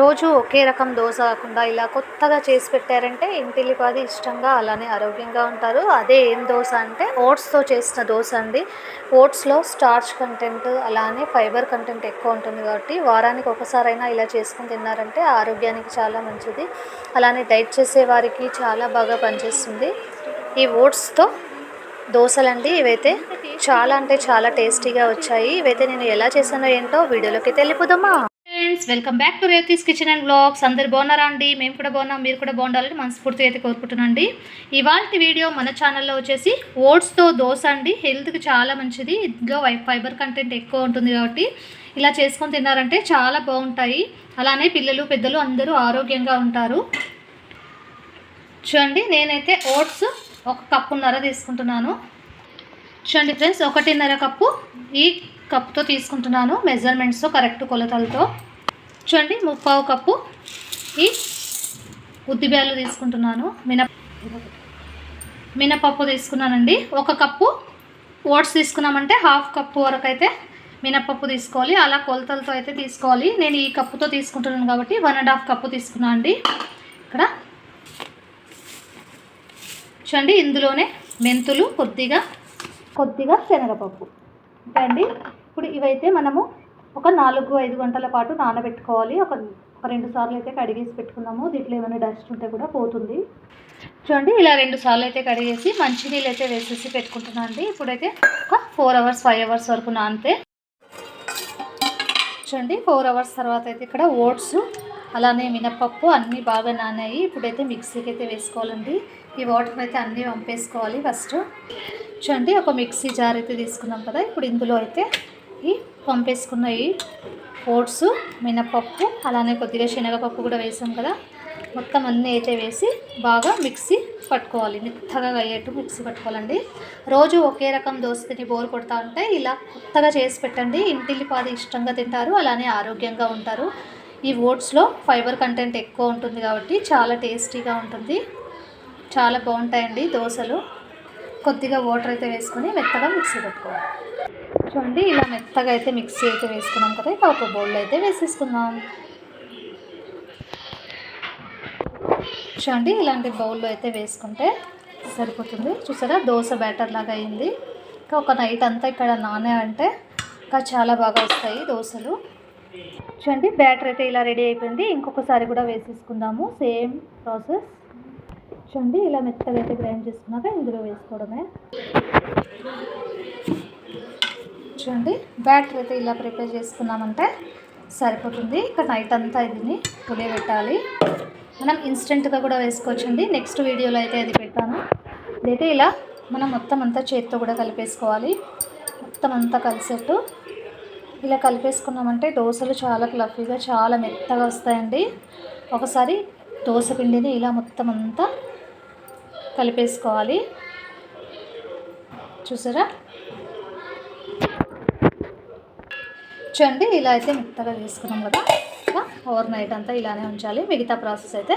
రోజు ఒకే రకం దోశ కాకుండా ఇలా కొత్తగా చేసి పెట్టారంటే ఇంటిల్లిపాది ఇష్టంగా అలానే ఆరోగ్యంగా ఉంటారు. అదే ఏం దోశ అంటే ఓట్స్తో చేసిన దోశ అండి. ఓట్స్లో స్టార్చ్ కంటెంట్ అలానే ఫైబర్ కంటెంట్ ఎక్కువ ఉంటుంది కాబట్టి వారానికి ఒకసారైనా ఇలా చేసుకుని తిన్నారంటే ఆరోగ్యానికి చాలా మంచిది. అలానే డైట్ చేసే వారికి చాలా బాగా పనిచేస్తుంది. ఈ ఓట్స్తో దోశలండి ఇవైతే చాలా అంటే చాలా టేస్టీగా వచ్చాయి. ఇవైతే నేను ఎలా చేశానో ఏంటో వీడియోలోకి వెళ్ళిపోదామా? Friends welcome back to Revathi's kitchen and blogs. అందరు బాగున్నారా అండి? మేము కూడా బాగున్నాం మీరు కూడా బాగుండాలని మనస్ఫూర్తిగా అయితే కోరుకుంటున్నాండి ఇవాళ వీడియో మన ఛానల్లో వచ్చేసి ఓట్స్తో దోశ అండి. హెల్త్కి చాలా మంచిది. ఇందులో ఫైబర్ కంటెంట్ ఎక్కువ ఉంటుంది కాబట్టి ఇలా చేసుకొని తిన్నారంటే చాలా బాగుంటాయి. అలానే పిల్లలు పెద్దలు అందరూ ఆరోగ్యంగా ఉంటారు. చూడండి నేనైతే ఓట్స్ ఒక కప్పున్నర తీసుకుంటున్నాను. చూడండి ఫ్రెండ్స్ ఒకటిన్నర కప్పు ఈ కప్తో తీసుకుంటున్నాను. మెజర్మెంట్స్తో కరెక్ట్ కొలతలతో. చూడండి ముప్పావు కప్పు ఈ ఉద్దిబ్యాలు తీసుకుంటున్నాను. మినప మినపప్పు తీసుకున్నానండి. ఒక కప్పు ఓట్స్ తీసుకున్నామంటే హాఫ్ కప్పు వరకు అయితే మినపప్పు తీసుకోవాలి. అలా కొలతలతో అయితే తీసుకోవాలి. నేను ఈ కప్పుతో తీసుకుంటున్నాను కాబట్టి వన్ అండ్ హాఫ్ కప్పు తీసుకున్నాను అండి. ఇక్కడ చూడండి ఇందులోనే మెంతులు కొద్దిగా కొద్దిగా శనగపప్పు. అండి ఇప్పుడు ఇవైతే మనము ఒక నాలుగు ఐదు గంటల పాటు నానబెట్టుకోవాలి. ఒక ఒక రెండు సార్లు అయితే కడిగేసి పెట్టుకున్నాము. దీంట్లో ఏమైనా డస్ట్ ఉంటే కూడా పోతుంది. చూడండి ఇలా రెండు సార్లు అయితే కడిగేసి మంచినీళ్ళు అయితే వేసేసి పెట్టుకుంటున్నాను అండి. ఇప్పుడైతే ఒక ఫోర్ అవర్స్ ఫైవ్ అవర్స్ వరకు నానితే చూడండి ఫోర్ అవర్స్ తర్వాత అయితే ఇక్కడ ఓట్స్ అలానే మినపప్పు అన్నీ బాగా నానాయి. ఇప్పుడైతే మిక్సీకి అయితే వేసుకోవాలండి. ఈ వాటర్ అయితే అన్నీ పంపేసుకోవాలి ఫస్ట్. చూడండి ఒక మిక్సీ జార్ అయితే తీసుకున్నాం కదా. ఇప్పుడు ఇందులో అయితే పంపేసుకున్న ఈ ఓట్స్ మినపప్పు అలానే కొద్దిగా శనగపప్పు కూడా వేసాం కదా. మొత్తం అన్నీ అయితే వేసి బాగా మిక్సీ పట్టుకోవాలి. మెత్తగా అయ్యేట్టు మిక్సీ పట్టుకోవాలండి. రోజు ఒకే రకం దోశ తిని బోర్ కొడతా ఉంటే ఇలా కొత్తగా చేసి పెట్టండి. ఇంటిల్లిపాది ఇష్టంగా తింటారు అలానే ఆరోగ్యంగా ఉంటారు. ఈ ఓట్స్లో ఫైబర్ కంటెంట్ ఎక్కువ ఉంటుంది కాబట్టి చాలా టేస్టీగా ఉంటుంది. చాలా బాగుంటాయండి దోశలు. కొద్దిగా వాటర్ అయితే వేసుకొని మెత్తగా మిక్సీ పెట్టుకోవాలి. చూడండి ఇలా మెత్తగా అయితే మిక్సీ అయితే వేసుకున్నాం కదా ఇక ఒక బౌల్లో అయితే వేసేసుకుందాం. చూడండి ఇలాంటి బౌల్లో అయితే వేసుకుంటే సరిపోతుంది. చూసారా దోశ బ్యాటర్ లాగా అయింది. ఇంకా ఒక నైట్ అంతా ఇక్కడ నానే అంటే ఇంకా చాలా బాగా వస్తాయి దోశలు. చూడండి బ్యాటర్ అయితే ఇలా రెడీ అయిపోయింది. ఇంకొకసారి కూడా వేసేసుకుందాము సేమ్ ప్రాసెస్ చూడండి ఇలా మెత్తగా అయితే గ్రైండ్ చేసుకున్నాక ఇందులో వేసుకోవడమే. చూడండి బ్యాటర్ అయితే ఇలా ప్రిపేర్ చేసుకున్నామంటే సరిపోతుంది. ఇక నైట్ అంతా ఇదిని పులియబెట్టాలి మనం ఇన్స్టెంట్గా కూడా వేసుకోవచ్చండి. నెక్స్ట్ వీడియోలో అయితే అది పెట్టాను ఇదైతే ఇలా మనం మొత్తం అంతా చేతితో కూడా కలిపేసుకోవాలి. మొత్తం అంతా కలిసేట్టు ఇలా కలిపేసుకున్నామంటే దోశలు చాలా ఫ్లఫీగా చాలా మెత్తగా వస్తాయండి. ఒకసారి దోశ పిండిని ఇలా మొత్తం అంతా కలిపేసుకోవాలి. చూసారా? అండి ఇలా అయితే మెత్తగా చేసుకున్నాం కదా. ఇంకా ఓవర్ నైట్ అంతా ఇలానే ఉంచాలి. మిగతా ప్రాసెస్ అయితే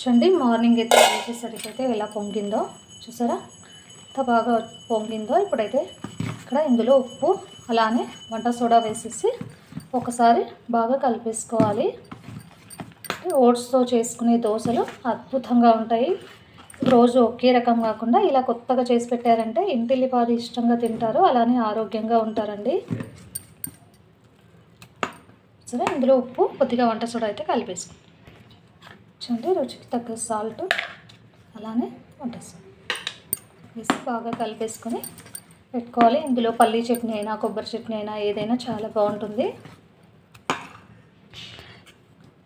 చూడండి మార్నింగ్ అయితే వేసేసరికి అయితే ఎలా పొంగిందో చూసారా? ఎంత బాగా పొంగిందో ఇప్పుడైతే ఇక్కడ ఇందులో ఉప్పు అలానే వంట సోడా వేసేసి ఒకసారి బాగా కలిపేసుకోవాలి. ఓట్స్తో చేసుకునే దోశలు అద్భుతంగా ఉంటాయి. రోజు ఒకే రకం కాకుండా ఇలా కొత్తగా చేసి పెట్టారంటే ఇంటిల్లిపాది ఇష్టంగా తింటారు. అలానే ఆరోగ్యంగా ఉంటారండి. సరే ఇందులో ఉప్పు కొద్దిగా వంట సోడా అయితే కలిపేసుకోండి చూడండి రుచికి తగ్గ సాల్ట్ అలానే వంట సోడా వేసి బాగా కలిపేసుకొని పెట్టుకోవాలి. ఇందులో పల్లీ చట్నీ అయినా కొబ్బరి చట్నీ అయినా ఏదైనా చాలా బాగుంటుంది.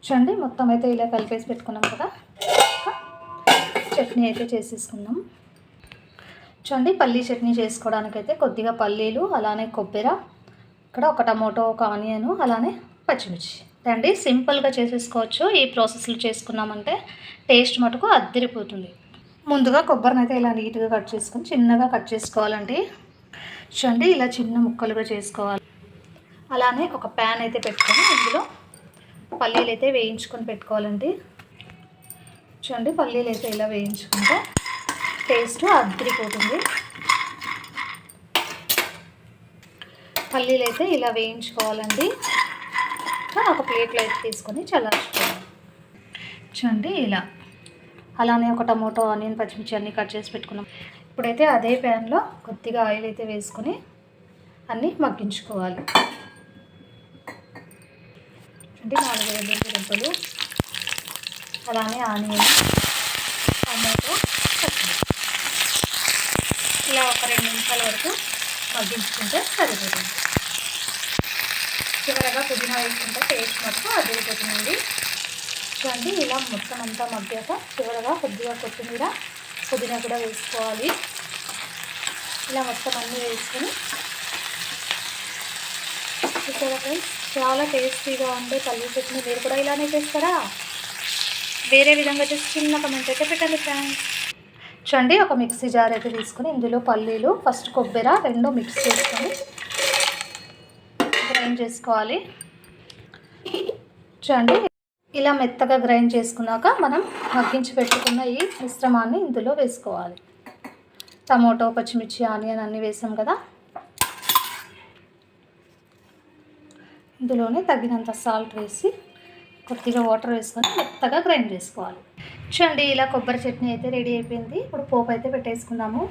చూడండి మొత్తం అయితే ఇలా కలిపేసి పెట్టుకున్నాం కదా. చట్నీ అయితే చేసేసుకున్నాం చూడండి పల్లీ చట్నీ చేసుకోవడానికి అయితే కొద్దిగా పల్లీలు అలానే కొబ్బరి ఇక్కడ ఒక టమోటో ఒక ఆనియను అలానే పచ్చిమిర్చి. రండి సింపుల్గా చేసేసుకోవచ్చు. ఈ ప్రాసెస్లో చేసుకున్నామంటే టేస్ట్ మటుకు అద్దరిపోతుంది. ముందుగా కొబ్బరిని అయితే ఇలా నీట్గా కట్ చేసుకొని చిన్నగా కట్ చేసుకోవాలండి. చూడండి ఇలా చిన్న ముక్కలుగా చేసుకోవాలి. అలానే ఒక ప్యాన్ అయితే పెట్టుకొని ఇందులో పల్లీలు అయితే వేయించుకొని పెట్టుకోవాలండి. చూడండి పల్లీలు అయితే ఇలా వేయించుకుంటే టేస్ట్ అద్దరిపోతుంది. పల్లీలు అయితే ఇలా వేయించుకోవాలండి. ఇంకా ఒక ప్లేట్లో అయితే తీసుకొని చల్లార్చుకోవాలి. చూడండి ఇలా. అలానే ఒక టమోటో ఆనియన్ పచ్చిమిర్చి అన్నీ కట్ చేసి పెట్టుకున్నాం. ఇప్పుడైతే అదే ప్యాన్లో కొద్దిగా ఆయిల్ అయితే వేసుకొని అన్నీ మగ్గించుకోవాలి. అంటే నాలుగు వెల్లుల్లి రెబ్బలు అలానే ఆనియన్ టమాటో ఇలా ఒక రెండు నిమిషాల వరకు మగ్గించుకుంటే సరిపోతుంది. చివరగా పుదీనా వేసుకుంటే టేస్ట్ మొత్తం అదిరిపోతుందండి. చూడండి ఇలా మొత్తం అంతా మగ్గాక చివరగా కొద్దిగా కొత్తిమీర పుదీనా కూడా వేసుకోవాలి. ఇలా మొత్తం అన్నీ వేసుకొని చూసారా ఫ్రెండ్స్? చాలా టేస్టీగా ఉండే పల్లీ చట్నీ. మీరు కూడా ఇలానే చేస్తారా? వేరే విధంగా చేసి చిన్న కమెంట్ అయితే పెట్టండి ఫ్రెండ్స్. చూడండి ఒక మిక్సీ జార్ అయితే తీసుకొని ఇందులో పల్లీలు ఫస్ట్ కొబ్బరి రెండు మిక్స్ చేసుకొని గ్రైండ్ చేసుకోవాలి. చూడండి ఇలా మెత్తగా గ్రైండ్ చేసుకున్నాక మనం మగ్గించి పెట్టుకున్న ఈ మిశ్రమాన్ని ఇందులో వేసుకోవాలి. టమోటో పచ్చిమిర్చి ఆనియన్ అన్నీ వేసాం కదా. ఇందులోనే తగినంత సాల్ట్ వేసి కొద్దిగా వాటర్ వేసుకొని మెత్తగా గ్రైండ్ చేసుకోవాలి. చూడండి ఇలా కొబ్బరి చట్నీ అయితే రెడీ అయిపోయింది. ఇప్పుడు పోపు అయితే పెట్టేసుకుందాము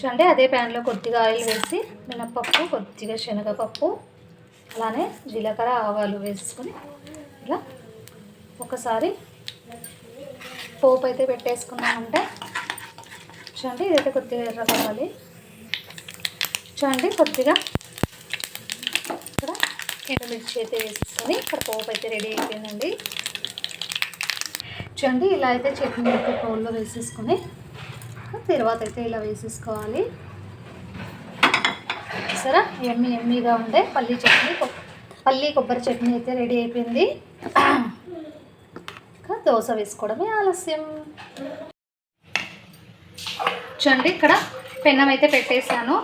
చూడండి అదే ప్యాన్లో కొద్దిగా ఆయిల్ వేసి మినప్పప్పు కొద్దిగా శనగపప్పు అలానే జీలకర్ర ఆవాలు వేసుకొని ఇలా ఒకసారి పోపు అయితే పెట్టేసుకున్నామంటే చూడండి ఇదైతే కొద్దిగా ఎర్ర కావాలి. చూడండి కొద్దిగా ఇక్కడ ఎండుమిర్చి అయితే వేసుకొని ఇక్కడ పోపు అయితే రెడీ అయిపోయిందండి. చూడండి ఇలా అయితే చట్నీ అయితే పౌల్లో వేసేసుకొని తర్వాత అయితే ఇలా వేసేసుకోవాలి. సరే ఎమ్మి ఎమ్మిగా ఉండే పల్లీ చట్నీ కొ- పల్లీ కొబ్బరి చట్నీ అయితే రెడీ అయిపోయింది. ఇంకా దోశ వేసుకోవడమే ఆలస్యం. చూడండి ఇక్కడ పెన్నం అయితే పెట్టేసాను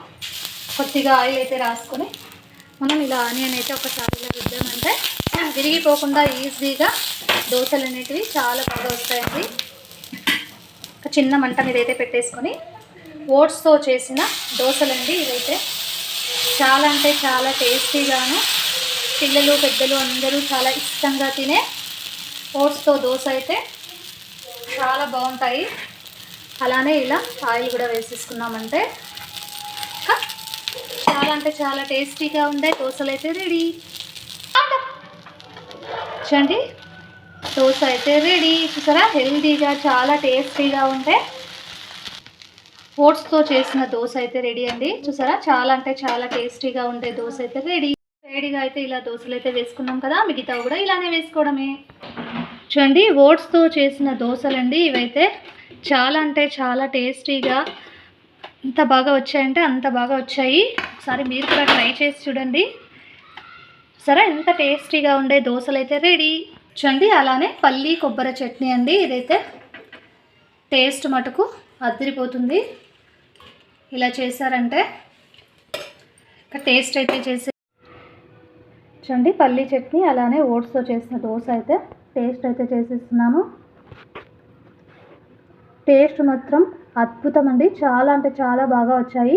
కొద్దిగా ఆయిల్ అయితే రాసుకొని మనం ఇలా ఆనియన్ అయితే ఒకసారి ఇలా రుద్దామంటే విరిగిపోకుండా ఈజీగా దోశలు అనేటివి చాలా బాగా వస్తాయండి. ఒక చిన్న మంట మీద అయితే పెట్టేసుకొని ఓట్స్తో చేసిన దోశలండి ఇవైతే. చాలా అంటే చాలా టేస్టీగాను పిల్లలు పెద్దలు అందరూ చాలా ఇష్టంగా తినే ఓట్స్తో దోశ అయితే చాలా బాగుంటాయి. అలానే ఇలా ఆయిల్ కూడా వేసేసుకున్నామంటే. చాలా అంటే చాలా టేస్టీగా ఉండే దోశలు అయితే రెడీ చూడండి దోశ అయితే రెడీ చూసారా? హెల్దీగా చాలా టేస్టీగా ఉంటే ఓట్స్తో చేసిన దోశ అయితే రెడీ అండి. చూసారా? చాలా అంటే చాలా టేస్టీగా ఉండే దోశ అయితే రెడీ రెడీగా అయితే ఇలా దోశలు అయితే వేసుకున్నాం కదా మిగతా కూడా ఇలానే వేసుకోవడమే. చూడండి ఓట్స్తో చేసిన దోశలండి. ఇవైతే చాలా అంటే చాలా టేస్టీగా ఎంత బాగా వచ్చాయంటే అంత బాగా వచ్చాయి. ఒకసారి మీరు కూడా ట్రై చేసి చూడండి. సరే ఎంత టేస్టీగా ఉండే దోశలు అయితే రెడీ చూడండి అలానే పల్లి కొబ్బరి చట్నీ అండి. ఇదైతే టేస్ట్ మటుకు అద్దరిపోతుంది ఇలా చేశారంటే ఇంకా టేస్ట్ అయితే చేసి చూడండి పల్లి చట్నీ అలానే ఓట్స్తో చేసిన దోశ అయితే టేస్ట్ అయితే చేసేస్తున్నాను. టేస్ట్ మాత్రం అద్భుతం అండి. చాలా అంటే చాలా బాగా వచ్చాయి.